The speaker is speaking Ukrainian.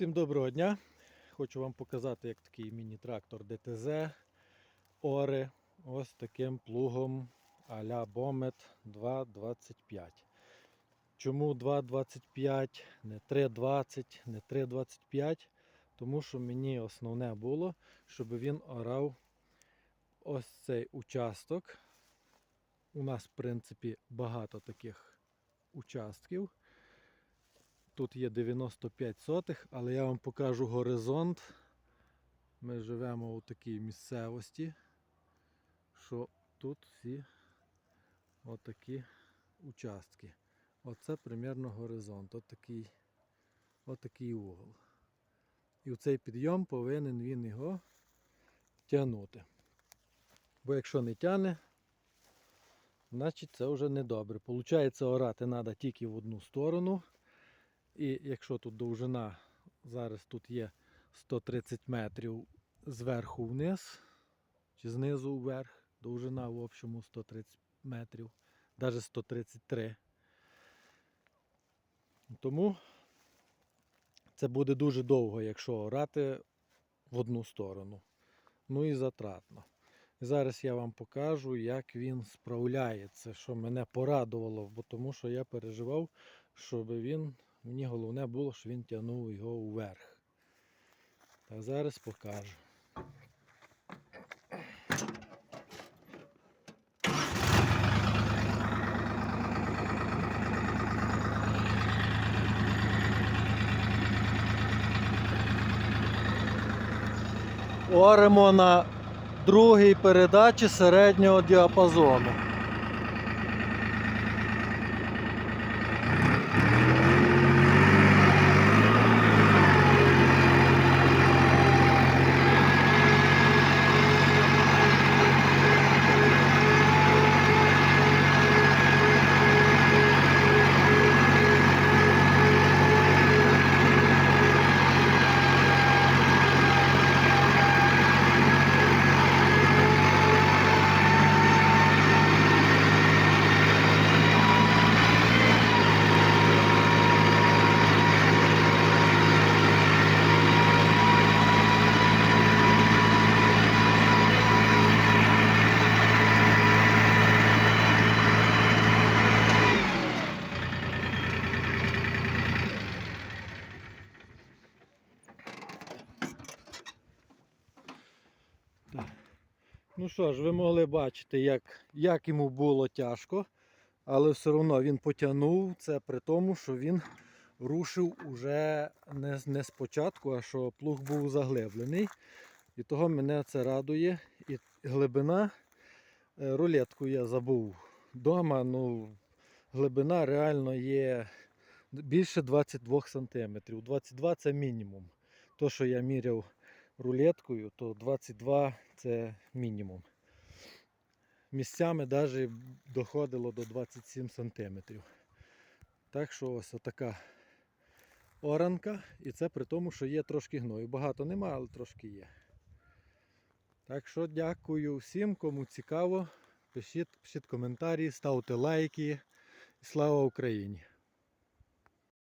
Всім доброго дня! Хочу вам показати, як такий міні-трактор ДТЗ Оре ось таким плугом а-ля Бомет 2.25. Чому 2.25, не 3.20, не 3.25? Тому що мені основне було, щоб він орав ось цей участок. У нас, в принципі, багато таких участків. Тут є 95 сотих, але я вам покажу горизонт. Ми живемо у такій місцевості, що тут всі отакі участки. Оце примерно горизонт, отакий, отакий угол. І в цей підйом повинен він його тягнути. Бо якщо не тягне, значить це вже не добре. Получається, орати треба тільки в одну сторону. І якщо тут довжина, зараз тут є 130 метрів зверху вниз, чи знизу вверх, довжина в общому 130 метрів, навіть 133. Тому це буде дуже довго, якщо орати в одну сторону. Ну і затратно. І зараз я вам покажу, як він справляється, що мене порадувало, бо тому що я переживав, щоб він Мені головне було, що він тягнув його вверх. Так зараз покажу. Оремо на другій передачі середнього діапазону. Ну що ж, ви могли бачити, як, як йому було тяжко, але все одно він потягнув це при тому, що він рушив уже не, не спочатку, а що плуг був заглиблений. І того мене це радує. І глибина, е, рулетку я забув вдома, ну глибина реально є більше 22 см. 22 це мінімум. То, що я міряв рулеткою, то 22 це мінімум. Місцями навіть доходило до 27 см. Так що ось така оранка. І це при тому, що є трошки гною. Багато нема, але трошки є. Так що дякую всім, кому цікаво. Пишіть, пишіть коментарі, ставте лайки. Слава Україні!